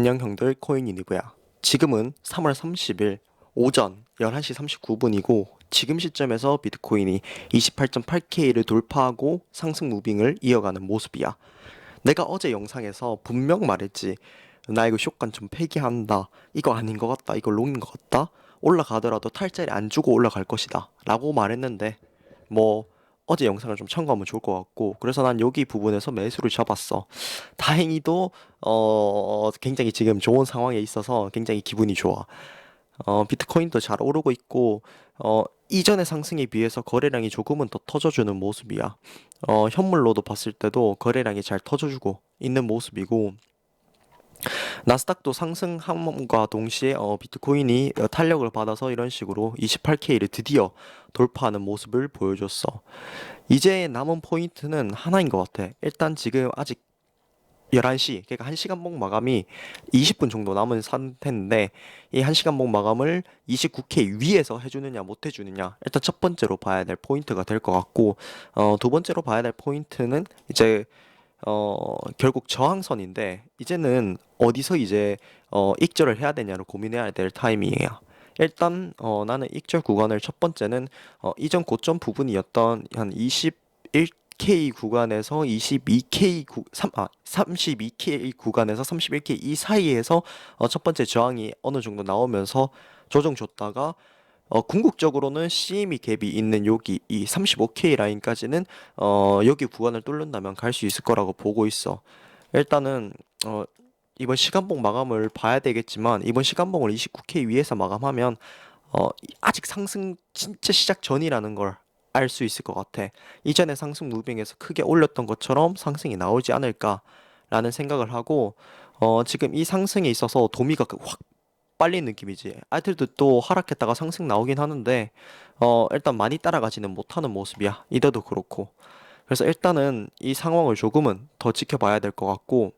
안녕 형들 코인이니고야. 지금은 3월 30일 오전 11시 39분이고 지금 시점에서 비트코인이 28.8K를 돌파하고 상승 무빙을 이어가는 모습이야. 내가 어제 영상에서 분명 말했지. 나 이거 쇼간 좀 폐기한다. 이거 아닌 것 같다. 이거 롱인 것 같다. 올라가더라도 탈자리 안 주고 올라갈 것이다. 라고 말했는데 뭐 어제 영상을 좀 참고하면 좋을 것 같고 그래서 난 여기 부분에서 매수를 잡았어. 다행히도 어 굉장히 지금 좋은 상황에 있어서 굉장히 기분이 좋아. 어 비트코인도 잘 오르고 있고 어 이전의 상승에 비해서 거래량이 조금은 더 터져주는 모습이야. 어 현물로도 봤을 때도 거래량이 잘 터져주고 있는 모습이고 나스닥도 상승함과 동시에 어, 비트코인이 어, 탄력을 받아서 이런 식으로 28K를 드디어 돌파하는 모습을 보여줬어. 이제 남은 포인트는 하나인 것 같아. 일단 지금 아직 11시, 그러니까 1시간 봉 마감이 20분 정도 남은 상태인데 이 1시간 봉 마감을 29K 위에서 해주느냐 못 해주느냐 일단 첫 번째로 봐야 될 포인트가 될 것 같고 어, 두 번째로 봐야 될 포인트는 이제 어, 결국 저항선인데 이제는 어디서 이제 어, 익절을 해야 되냐를 고민해야 될 타이밍이야. 일단 어, 나는 익절 구간을 첫 번째는 어, 이전 고점 부분이었던 한 21K 구간에서 22K 구, 3, 아, 32K 구간에서 31K 이 사이에서 어, 첫 번째 저항이 어느 정도 나오면서 조정 줬다가 어, 궁극적으로는 CME 갭이 있는 여기 이 35K 라인까지는 어, 여기 구간을 뚫는다면 갈 수 있을 거라고 보고 있어. 일단은 어, 이번 시간봉 마감을 봐야 되겠지만 이번 시간봉을 29K 위에서 마감하면 어, 이- 아직 상승 진짜 시작 전이라는 걸 알 수 있을 것 같아. 이전에 상승 무빙에서 크게 올렸던 것처럼 상승이 나오지 않을까라는 생각을 하고 어, 지금 이 상승에 있어서 도미가 그확 빨린 느낌이지. 아이들도 또 하락했다가 상승 나오긴 하는데 어 일단 많이 따라가지는 못하는 모습이야. 이더도 그렇고. 그래서 일단은 이 상황을 조금은 더 지켜봐야 될 것 같고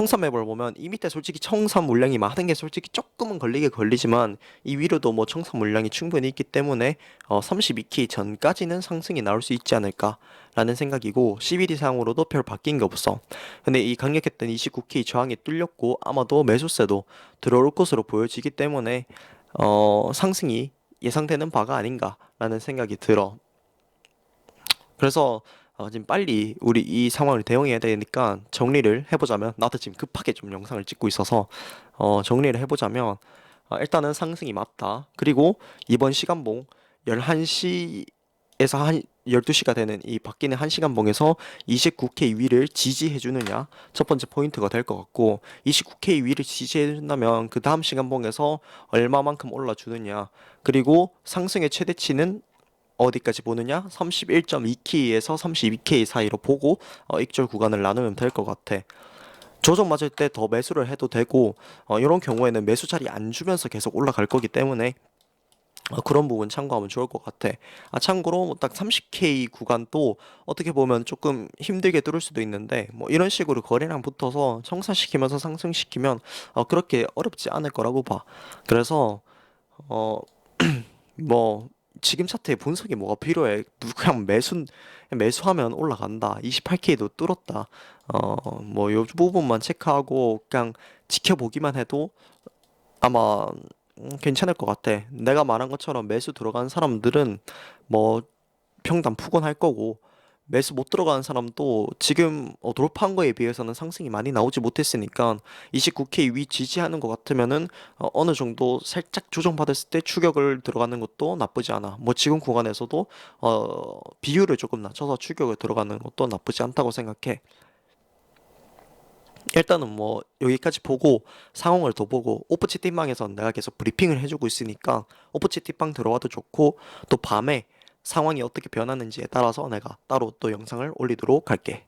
청산 맵을 보면 이 밑에 솔직히 청산 물량이 많은 게 솔직히 조금은 걸리게 걸리지만 이 위로도 뭐 청산 물량이 충분히 있기 때문에 어 32K 전까지는 상승이 나올 수 있지 않을까라는 생각이고 CBD 상으로도 별 바뀐 게 없어. 근데 이 강력했던 29K 저항이 뚫렸고 아마도 매수세도 들어올 것으로 보여지기 때문에 어 상승이 예상되는 바가 아닌가라는 생각이 들어. 그래서 어, 지금 빨리 우리 이 상황을 대응해야 되니까 정리를 해보자면 나도 지금 급하게 좀 영상을 찍고 있어서 어, 정리를 해보자면 어, 일단은 상승이 맞다. 그리고 이번 시간봉 11시에서 한 12시가 되는 이 바뀌는 1시간 봉에서 29K 위를 지지해 주느냐 첫 번째 포인트가 될 것 같고 29K 위를 지지해 준다면 그 다음 시간 봉에서 얼마만큼 올라 주느냐 그리고 상승의 최대치는 어디까지 보느냐? 31.2K에서 32K 사이로 보고 어, 익절 구간을 나누면 될 것 같아. 조정 맞을 때 더 매수를 해도 되고 어, 이런 경우에는 매수 자리 안 주면서 계속 올라갈 거기 때문에 어, 그런 부분 참고하면 좋을 것 같아. 아, 참고로 뭐딱 30K 구간도 어떻게 보면 조금 힘들게 뚫을 수도 있는데 뭐 이런 식으로 거래량 붙어서 청산시키면서 상승시키면 어, 그렇게 어렵지 않을 거라고 봐. 그래서 어, 뭐 지금 차트에 분석이 뭐가 필요해? 누- 그냥 매수 매수하면 올라간다. 28K도 뚫었다. 어, 뭐 요 부분만 체크하고 그냥 지켜보기만 해도 아마 음, 괜찮을 것 같아. 내가 말한 것처럼 매수 들어간 사람들은 뭐 평단 푸건할 거고 매수 못 들어가는 사람도 지금 어, 돌파한 거에 비해서는 상승이 많이 나오지 못했으니까 29K 위 지지하는 것 같으면은 어, 어느 정도 살짝 조정받았을 때 추격을 들어가는 것도 나쁘지 않아. 뭐 지금 구간에서도 어, 비율을 조금 낮춰서 추격을 들어가는 것도 나쁘지 않다고 생각해. 일단은 뭐 여기까지 보고 상황을 더 보고 오프 채팅방에서 내가 계속 브리핑을 해주고 있으니까 오프 채팅방 들어와도 좋고 또 밤에 상황이 어떻게 변하는지에 따라서 내가 따로 또 영상을 올리도록 할게.